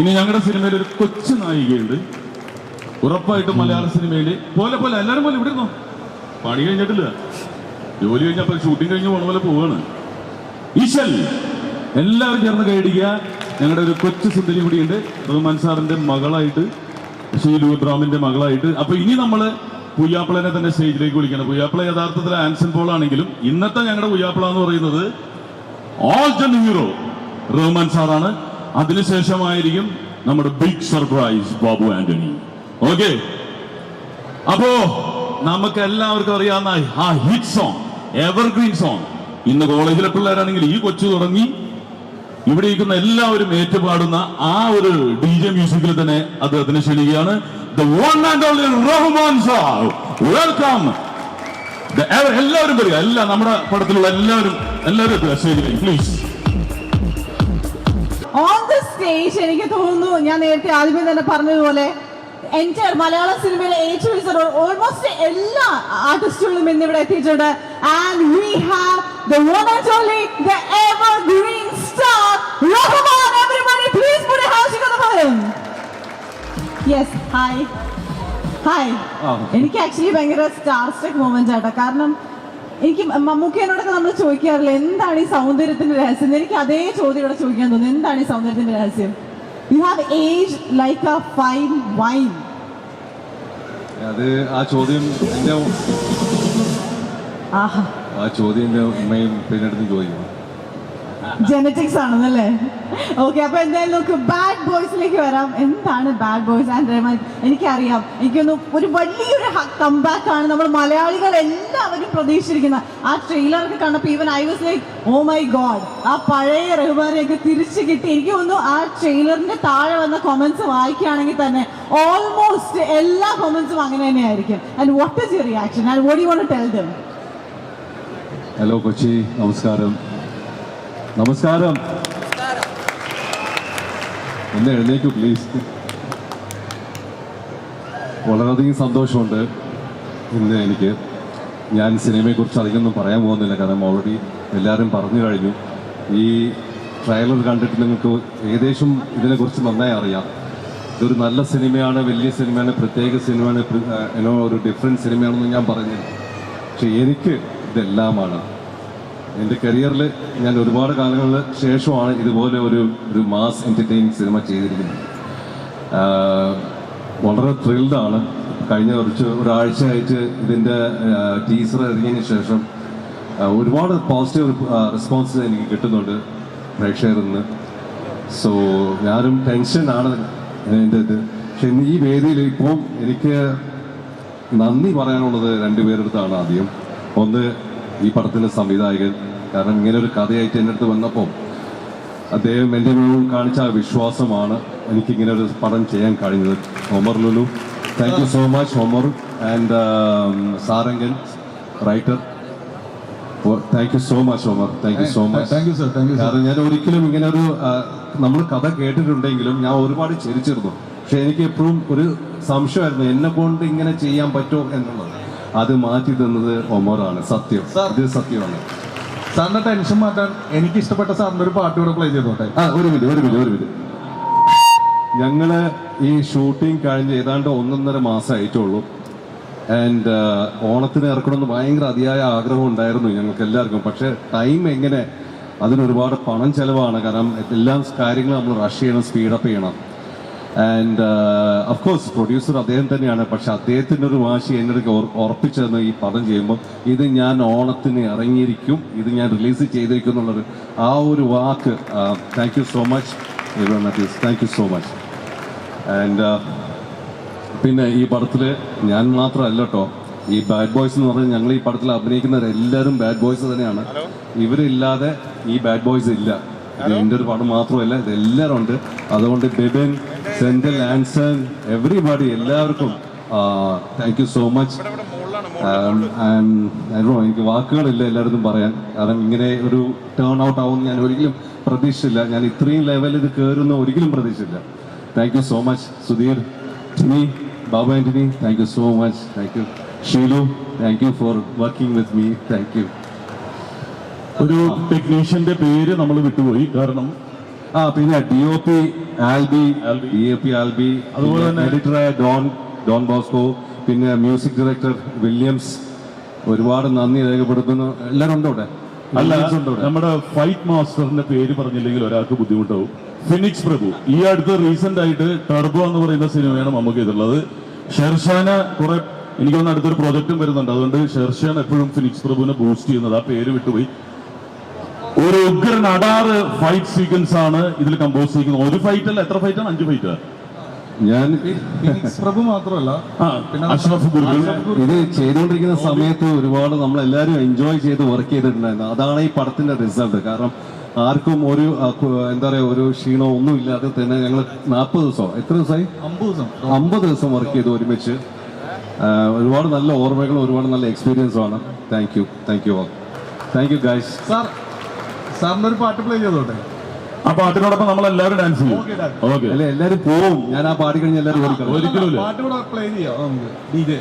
ഇനി ഞങ്ങളുടെ സിനിമയിൽ ഒരു കൊച്ചു നായികയുണ്ട്. ഉറപ്പായിട്ടും മലയാള സിനിമയിൽ പോലെ പോലെ എല്ലാവരും പോലെ ഇവിടെ ഇരുന്നോ പണി കഴിഞ്ഞിട്ടില്ല. ജോലി കഴിഞ്ഞപ്പോൾ ഷൂട്ടിംഗ് കഴിഞ്ഞ് പോണ പോലെ പോവാണ്. ഈശൽ എല്ലാവരും ചേർന്ന് കൈയടിക്കുക. ഞങ്ങളുടെ ഒരു കൊച്ചു സുന്ദരി കൂടിയുണ്ട് റഹ്മാൻ സാറിന്റെ മകളായിട്ട് ഷീലു ഇബ്രാമിന്റെ മകളായിട്ട്. അപ്പൊ ഇനി നമ്മൾ പുയ്യാപ്പിളനെ തന്നെ സ്റ്റേജിലേക്ക് വിളിക്കണം. പുയ്യാപ്പിള യഥാർത്ഥത്തിൽ ആൻസൺ പോൾ ആണെങ്കിലും ഇന്നത്തെ ഞങ്ങളുടെ പുയ്യാപ്പിള എന്ന് പറയുന്നത് ഓൾ ജൻ ഹീറോ റഹ്മാൻ സാറാണ്. അതിനുശേഷമായിരിക്കും നമ്മുടെ big surprise Babu Antony. Okay അപ്പോ നമുക്ക് എല്ലാവർക്കും അറിയാവുന്ന ആ ഹിറ്റ് സോങ് എവർഗ്രീൻ സോങ് ഇന്ന് കോളേജിലെ പിള്ളേരാണെങ്കിൽ ഈ കൊച്ചു തുടങ്ങി. ഇവിടെ ഇരിക്കുന്ന എല്ലാവരും ഏറ്റുപാടുന്ന ആ ഒരു ഡി ജെ മ്യൂസിക്കിൽ തന്നെ അദ്ദേഹത്തിന് ക്ഷണിക്കുകയാണ്. വൺ ആൻഡ് വെൽക്കം എല്ലാവരും വരിക. എല്ലാ നമ്മുടെ പടത്തിലുള്ള എല്ലാവരും എല്ലാവരും പ്ലീസ് ഓൺ ദ സ്റ്റേജ് എനിക്ക് തോന്നുന്നു ഞാൻ നേരത്തെ ആദ്യമേ തന്നെ പറഞ്ഞതുപോലെ എന്റെ മലയാള സിനിമയിലെ ഏറ്റവും ഓൾമോസ്റ്റ് എല്ലാ ആർട്ടിസ്റ്റുകളും ഇന്ന് ഇവിടെ എത്തിയിട്ടുണ്ട്. And we have the one and only the evergreen star Rahman everybody please put a house for him yes hi hi എനിക്ക് ആക്ച്വലി ഭയങ്കര സ്റ്റാർ സ്റ്റെക് മൊമെന്റ് ആട്ടോ. കാരണം എനിക്ക് മമ്മൂക്കേനോടൊക്കെ നമ്മൾ ചോദിക്കാറില്ല എന്താണ് ഈ സൗന്ദര്യത്തിന്റെ രഹസ്യം? എനിക്ക് അതേ ചോദ്യം ഇവിടെ ചോദിക്കാൻ തോന്നുന്നു. എന്താണ് ഈ സൗന്ദര്യത്തിന്റെ രഹസ്യം? You have age like a fine wine അത് ആ ചോദ്യം ആ ചോദ്യം എന്റെ ഉമ്മയും പിന്നീട് ചോദിക്കും. ജനറ്റിക്സ് ആണെന്നല്ലേ? ഓക്കെ അപ്പൊ എന്തായാലും നമുക്ക് ബാഡ് ബോയ്സിലേക്ക് വരാം. എന്താണ് ബാഡ് ബോയ്സ് ആൻഡ് റഹ്മാൻ എനിക്കറിയാം. എനിക്കൊന്ന് ഒരു വലിയൊരു കംബാക്ക് ആണ്. നമ്മൾ മലയാളികൾ എല്ലാവരും പ്രതീക്ഷിച്ചിരിക്കുന്നത് ആ ട്രെയിലറൊക്കെ കണ്ടപ്പോൾ even I was like oh my god ആ പഴയ റഹ്മാനെയൊക്കെ തിരിച്ചു കിട്ടി. എനിക്ക് തോന്നുന്നു ആ ട്രെയിലറിന്റെ താഴെ വന്ന കൊമൻസ് വായിക്കുകയാണെങ്കിൽ തന്നെ ഓൾമോസ്റ്റ് എല്ലാ കൊമൻസും അങ്ങനെ തന്നെയായിരിക്കും. And what is your reaction and what you want tell them hello Kochi. നമസ്കാരം. നമസ്കാരം. എന്നെ എഴുന്നേക്കൂ പ്ലീസ് വളരെയധികം സന്തോഷമുണ്ട് ഇന്ന് എനിക്ക്. ഞാൻ സിനിമയെക്കുറിച്ച് അധികമൊന്നും പറയാൻ പോകുന്നില്ല കാരണം ഓൾറെഡി എല്ലാവരും പറഞ്ഞു കഴിഞ്ഞു. ഈ ട്രയലർ കണ്ടിട്ട് നിങ്ങൾക്ക് ഏകദേശം ഇതിനെക്കുറിച്ച് നന്നായി അറിയാം. ഇതൊരു നല്ല സിനിമയാണ് വലിയ സിനിമയാണ് പ്രത്യേക സിനിമയാണ് ഒരു ഡിഫറെന്റ് സിനിമയാണെന്ന് ഞാൻ പറഞ്ഞു പക്ഷേ എനിക്ക് ഇതെല്ലാമാണ്. എന്റെ കരിയറിൽ ഞാൻ ഒരുപാട് കാലങ്ങൾക്ക് ശേഷമാണ് ഇതുപോലെ ഒരു ഒരു മാസ് എന്റർടൈനിങ് സിനിമ ചെയ്തിരിക്കുന്നത്. വളരെ ത്രിൽഡാണ് കഴിഞ്ഞ കുറച്ച് ഒരാഴ്ചയായിട്ട് ഇതിന്റെ ടീസർ ഇറങ്ങിയതിന് ശേഷം ഒരുപാട് പോസിറ്റീവ് റെസ്പോൺസ് എനിക്ക് കിട്ടുന്നുണ്ട് പ്രേക്ഷകരിൽ നിന്ന്. സോ ഞാനും ടെൻഷനാണ് എന്റെ ഇത്. പക്ഷെ ഈ വേദിയിൽ ഇപ്പോൾ എനിക്ക് നന്ദി പറയാനുള്ളത് രണ്ടുപേരുടെ അടുത്താണ് ആദ്യം. ഒന്ന് ഈ പടത്തിന്റെ സംവിധായകൻ. കാരണം ഇങ്ങനെ ഒരു കഥയായിട്ട് എന്റെ അടുത്ത് വന്നപ്പോൾ അദ്ദേഹം എന്റെ മുന്നിൽ കാണിച്ച ആ വിശ്വാസമാണ് എനിക്ക് ഇങ്ങനെ ഒരു പടം ചെയ്യാൻ കഴിഞ്ഞത്. Omar Lulu. Thank you so much Omar. And Sarangan writer thank you so much Omar. Thank you so much thank you sir thank you കാരണം ഞാൻ ഒരിക്കലും ഇങ്ങനെ ഒരു നമ്മൾ കഥ കേട്ടിട്ടുണ്ടെങ്കിലും ഞാൻ ഒരുപാട് ചിരിച്ചിരുന്നു. പക്ഷെ എനിക്ക് എപ്പോഴും ഒരു സംശയമായിരുന്നു എന്നെ കൊണ്ട് ഇങ്ങനെ ചെയ്യാൻ പറ്റുമോ എന്നുള്ളത്. അത് മാറ്റി തന്നത് ഒമറാണ്. സത്യം. ഇത് സത്യമാണ്. സാറിന്റെ ടെൻഷൻ മാറ്റാൻ എനിക്ക് ഇഷ്ടപ്പെട്ട സാറിന്റെ ഒരു പാട്ട് കൂടെ പ്ലേ ചെയ്തോട്ടെ? ആ ഒരു മിനിറ്റ് ഒരു മിനിറ്റ് ഒരു മിനിറ്റ് ഞങ്ങൾ ഈ ഷൂട്ടിംഗ് കഴിഞ്ഞ് ഏതാണ്ട് ഒന്നൊന്നര മാസം ആയിട്ടുള്ളൂ ആൻഡ് ഓണത്തിന് ഇറക്കണമെന്ന് ഭയങ്കര അതിയായ ആഗ്രഹം ഉണ്ടായിരുന്നു ഞങ്ങൾക്ക് എല്ലാവർക്കും. പക്ഷേ ടൈം എങ്ങനെ അതിനൊരുപാട് പണം ചെലവാണ്. കാരണം എല്ലാ കാര്യങ്ങളും നമ്മൾ റഷ് ചെയ്യണം സ്പീഡപ്പ് ചെയ്യണം. ആൻഡ് അഫ്കോഴ്സ് പ്രൊഡ്യൂസർ അദ്ദേഹം തന്നെയാണ്. പക്ഷെ അദ്ദേഹത്തിന്റെ ഒരു വാശി എന്റെ അടുത്ത് ഉറ- ഉറപ്പിച്ചു തന്നു ഈ പദം ചെയ്യുമ്പോൾ ഇത് ഞാൻ ഓണത്തിന് ഇറങ്ങിയിരിക്കും. ഇത് ഞാൻ റിലീസ് ചെയ്തിരിക്കും എന്നുള്ളൊരു ആ ഒരു വാക്ക് thank you so much thank you so much and പിന്നെ ഈ പടത്തിൽ ഞാൻ മാത്രമല്ല കേട്ടോ ഈ ബാഡ് ബോയ്സ് എന്ന് പറഞ്ഞാൽ ഞങ്ങൾ ഈ പടത്തിൽ അഭിനയിക്കുന്നവരെല്ലാവരും ബാഡ് ബോയ്സ് തന്നെയാണ്. ഇവരില്ലാതെ ഈ ബാഡ് ബോയ്സ് ഇല്ല. ഇത് എന്റെ ഒരു പടം മാത്രമല്ല ഇത് എല്ലാവരും ഉണ്ട്. അതുകൊണ്ട് ബിബിൻ സെന്റൽ ആൻസൺ എവറിബഡി എല്ലാവർക്കും. താങ്ക് യു സോ മച്ച് എനിക്ക് വാക്കുകളില്ല എല്ലായിടത്തും പറയാൻ. കാരണം ഇങ്ങനെ ഒരു ടേൺ ഔട്ട് ആവും ഞാൻ ഒരിക്കലും പ്രതീക്ഷിച്ചില്ല. ഞാൻ ഇത്രയും ലെവലിൽ ഇത് കയറുന്ന ഒരിക്കലും പ്രതീക്ഷിച്ചില്ല. Thank you so much Sudheer Tini Babu Antony thank you so much thank you Sheelu thank you for working with me thank you ഒരു ടെക്നീഷ്യന്റെ പേര് നമ്മൾ വിട്ടുപോയി. കാരണം ആ പിന്നെ D O P Albi. D A P Albi അതുപോലെ തന്നെ- എഡിറ്ററായ ഡോൺ ഡോൺ ബോസ്കോ പിന്നെ മ്യൂസിക് ഡയറക്ടർ വില്യംസ് ഒരുപാട് നന്ദി രേഖപ്പെടുത്തുന്നു. എല്ലാവരും ഉണ്ടോ ഇവിടെ അല്ല നമ്മുടെ ഫൈറ്റ് മാസ്റ്ററിന്റെ പേര് പറഞ്ഞില്ലെങ്കിൽ ഒരാൾക്ക് ബുദ്ധിമുട്ടാവും. ഫിനിക്സ് പ്രഭു ഈ അടുത്ത് റീസെന്റ് ആയിട്ട് ടർബോ എന്ന് പറയുന്ന സിനിമയാണ് നമുക്ക് ഇതുള്ളത് ഷെർഷാന കുറെ എനിക്ക് തോന്നുന്നു അടുത്തൊരു പ്രൊജക്റ്റും വരുന്നുണ്ട്. അതുകൊണ്ട് ഷെർഷാൻ എപ്പോഴും ഫിനിക്സ് പ്രഭുവിനെ ബൂസ്റ്റ് ചെയ്യുന്നത്. ആ പേര് വിട്ടുപോയി. ഒരു ഉഗ്രൻ അടാറ് ഫൈറ്റ് സീക്വൻസ് ആണ് ഇതിൽ കമ്പോസ് ചെയ്യുന്നത് ഒരു ഫൈറ്റ് അല്ല എത്ര ഫൈറ്റ് ആണ്? അഞ്ച് ഫൈറ്റ് ഞാൻ പ്രഭു മാത്രമല്ല. അഷ്റഫ് ഗുരുകൾ ഇത് ചെയ്തുകൊണ്ടിരിക്കുന്ന സമയത്ത് ഒരുപാട് നമ്മൾ എല്ലാവരും എൻജോയ് ചെയ്ത് വർക്ക് ചെയ്തിട്ടുണ്ടായിരുന്നു. അതാണ് ഈ പടത്തിന്റെ റിസൾട്ട് കാരണം ആർക്കും ഒരു എന്താ പറയാ ഒരു ക്ഷീണോ ഒന്നും ഇല്ലാതെ തന്നെ ഞങ്ങൾ നാൽപ്പത് ദിവസം എത്ര ദിവസമായി? അമ്പത് ദിവസം. അമ്പത് ദിവസം വർക്ക് ചെയ്തു ഒരുമിച്ച്. ഒരുപാട് നല്ല ഓർമ്മകളും ഒരുപാട് നല്ല എക്സ്പീരിയൻസും ആണ്. Thank you thank you all thank you guys sir സാറിന്റെ ഒരു പാട്ട് പ്ലേ ചെയ്തോട്ടെ? ആ പാട്ടിനോടൊപ്പം നമ്മൾ എല്ലാവരും ഡാൻസ് ചെയ്യും. ഓക്കെ അല്ലെ എല്ലാരും പോവും. ഞാൻ ആ പാടി കഴിഞ്ഞ് എല്ലാരും ഓടിക്കണം ഒരിക്കലും ഇല്ല പാട്ട് കൂടെ പ്ലേ ചെയ്യാം. നമുക്ക് ഡി ജെ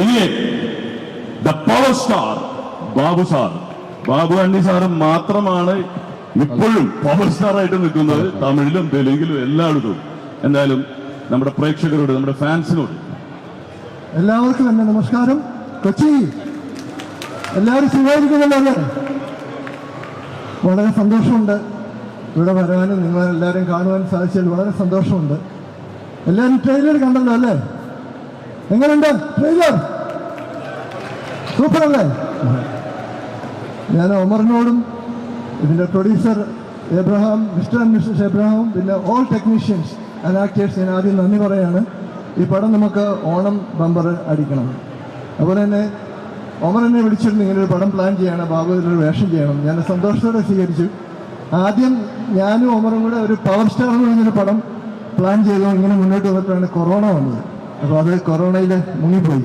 ഇനി the power star Babu sir. Babu അണ്ണി sir മാത്രമാണ് ഇപ്പോഴും പവർ സ്റ്റാർ ആയിട്ട് നിൽക്കുന്നത് തമിഴിലും തെലുങ്കിലും എല്ലായിടത്തും. എന്തായാലും നമ്മുടെ പ്രേക്ഷകരോട് നമ്മുടെ ഫാൻസിനോട് എല്ലാവർക്കും തന്നെ നമസ്കാരം. കൊച്ചി എല്ലാവരും അല്ലേ വളരെ സന്തോഷമുണ്ട് ഇവിടെ വരാനും നിങ്ങളെല്ലാവരും കാണുവാൻ സാധിച്ചതിൽ വളരെ സന്തോഷമുണ്ട്. എല്ലാവരും ട്രെയിലർ കണ്ടല്ലോ അല്ലേ? എങ്ങനെയുണ്ട് ട്രെയിലർ സൂപ്പർ അല്ലേ ഞാൻ ഒമറിനോടും ഇതിന്റെ producer Abraham mister and missus Abraham പിന്നെ ഓൾ ടെക്നീഷ്യൻസ് ആൻഡ് ആക്ടേഴ്സ് ഞാൻ ആദ്യം നന്ദി പറയാണ്. ഈ പടം നമുക്ക് ഓണം ബമ്പർ അടിക്കണം. അതുപോലെ തന്നെ ഒമർ എന്നെ വിളിച്ചിരുന്നു ഇങ്ങനൊരു പടം പ്ലാൻ ചെയ്യണം ബാബു ഇതിലൊരു വേഷം ചെയ്യണം. ഞാൻ സന്തോഷത്തോടെ സ്വീകരിച്ചു. ആദ്യം ഞാനും ഒമറും കൂടെ ഒരു പവർ സ്റ്റാർ എന്ന് പറഞ്ഞൊരു പടം പ്ലാൻ ചെയ്തു. ഇങ്ങനെ മുന്നോട്ട് വന്നിട്ടാണ് കൊറോണ വന്നത്. അപ്പോൾ അത് കൊറോണയിൽ മുങ്ങിപ്പോയി.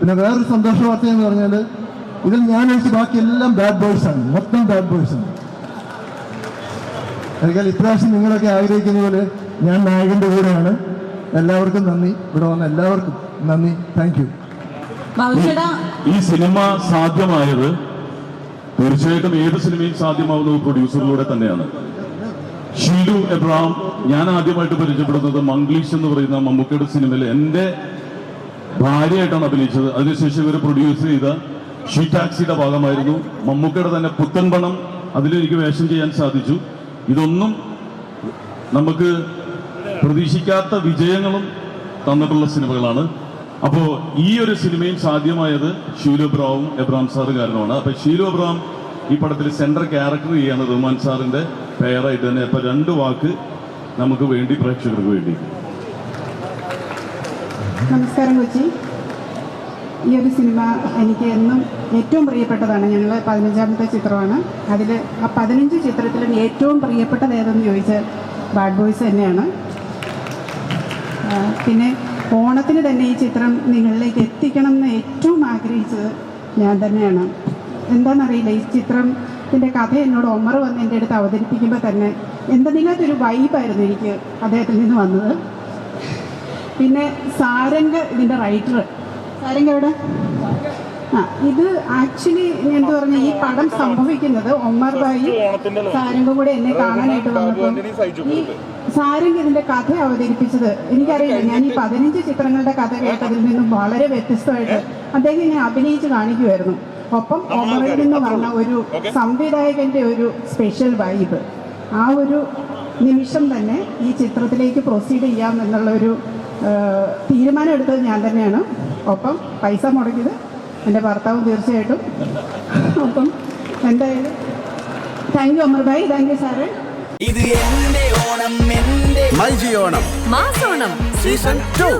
പിന്നെ വേറൊരു സന്തോഷ വാർത്ത എന്ന് പറഞ്ഞാൽ ഇതിൽ ഞാൻ ഒഴിച്ച് ബാക്കി എല്ലാം ബാഡ് ബോയ്സ് ആണ്. മൊത്തം ബാഡ് ബോയ്സ് ആണ്. എന്നാൽ ഇപ്രാവശ്യം നിങ്ങളൊക്കെ ആഗ്രഹിക്കുന്ന പോലെ ഞാൻ നായകന്റെ കൂടെയാണ്. എല്ലാവർക്കും നന്ദി. ഇവിടെ വന്ന എല്ലാവർക്കും നന്ദി. താങ്ക് യു ഈ സിനിമ സാധ്യമായത് തീർച്ചയായിട്ടും ഏത് സിനിമയും സാധ്യമാവുന്നത് പ്രൊഡ്യൂസറിലൂടെ തന്നെയാണ്. ഷീലു എബ്രഹാം ഞാൻ ആദ്യമായിട്ട് പരിചയപ്പെടുന്നത് മംഗ്ലീഷ് എന്ന് പറയുന്ന മമ്മൂക്കയുടെ സിനിമയിൽ എന്റെ ഭാര്യയായിട്ടാണ് അഭിനയിച്ചത്. അതിനുശേഷം ഇവർ പ്രൊഡ്യൂസ് ചെയ്ത ഷീ ടാക്സിയുടെ ഭാഗമായിരുന്നു. മമ്മൂക്കയുടെ തന്നെ പുത്തൻപണം അതിലെനിക്ക് വേഷം ചെയ്യാൻ സാധിച്ചു. ഇതൊന്നും നമുക്ക് പ്രതീക്ഷിക്കാത്ത വിജയങ്ങളും തന്നിട്ടുള്ള സിനിമകളാണ്. അപ്പോൾ ഈ ഒരു സിനിമയും സാധ്യമായത് ഷീലു എബ്രാവും എബ്രാം സാറ് കാരണമാണ് അപ്പോൾ ഷീലു എബ്രാം ഈ പടത്തിൽ സെൻട്രൽ ക്യാരക്ടർ ചെയ്യാണ് റഹ്മാൻ സാറിന്റെ പേരായിട്ട് തന്നെ. അപ്പോൾ രണ്ട് വാക്ക് നമുക്ക് വേണ്ടി പ്രേക്ഷകർക്ക് വേണ്ടി. നമസ്കാരം കൊച്ചി. ഈ ഒരു സിനിമ എനിക്ക് എന്നും ഏറ്റവും പ്രിയപ്പെട്ടതാണ്. ഞങ്ങൾ പതിനഞ്ചാമത്തെ ചിത്രമാണ്. അതിൽ ആ പതിനഞ്ച് ചിത്രത്തിൽ ഏറ്റവും പ്രിയപ്പെട്ടത് ഏതെന്ന് ചോദിച്ചാൽ ബാഡ് ബോയ്സ് തന്നെയാണ്. പിന്നെ ഓണത്തിന് തന്നെ ഈ ചിത്രം നിങ്ങളിലേക്ക് എത്തിക്കണം എന്ന് ഏറ്റവും ആഗ്രഹിച്ചത് ഞാൻ തന്നെയാണ്. എന്താണെന്നറിയില്ല ഈ ചിത്രത്തിന്റെ കഥ എന്നോട് ഒമർ വന്ന് എന്റെ അടുത്ത് അവതരിപ്പിക്കുമ്പോൾ തന്നെ എന്തെങ്കിലുമൊരു വൈബായിരുന്നു എനിക്ക് അദ്ദേഹത്തിൽ നിന്ന് വന്നത്. പിന്നെ സാരംഗ് ഇതിന്റെ റൈറ്റർ സാരംഗ് എവിടെ? ആ ഇത് ആക്ച്വലി എന്ത് പറഞ്ഞ ഈ പടം സംഭവിക്കുന്നത് ഒമർ ഭായി സാരംഗ കൂടെ എന്നെ കാണാനായിട്ട് വന്നപ്പോൾ ഈ സാരംഗ് ഇതിന്റെ കഥ അവതരിപ്പിച്ചത് എനിക്കറിയില്ല. ഞാൻ ഈ പതിനഞ്ച് ചിത്രങ്ങളുടെ കഥ കേട്ടതിൽ നിന്നും വളരെ വ്യത്യസ്തമായിട്ട് അദ്ദേഹം ഇങ്ങനെ അഭിനയിച്ച് കാണിക്കുമായിരുന്നു ഒപ്പം ഒമറിൽ നിന്ന് വന്ന ഒരു സംവിധായകന്റെ ഒരു സ്പെഷ്യൽ വൈബ്. ആ ഒരു നിമിഷം തന്നെ ഈ ചിത്രത്തിലേക്ക് പ്രൊസീഡ് ചെയ്യാം എന്നുള്ള ഒരു തീരുമാനം എടുത്തത് ഞാൻ തന്നെയാണ്. ഒപ്പം പൈസ മുടക്കിയത് എന്റെ ഭർത്താവ് തീർച്ചയായിട്ടും. ഒപ്പം എന്തായാലും thank you Amar bhai thank you സാറേ ഇത് എന്റെ ഓണം എന്റെ മൈജി ഓണം. മാസോണം. Season two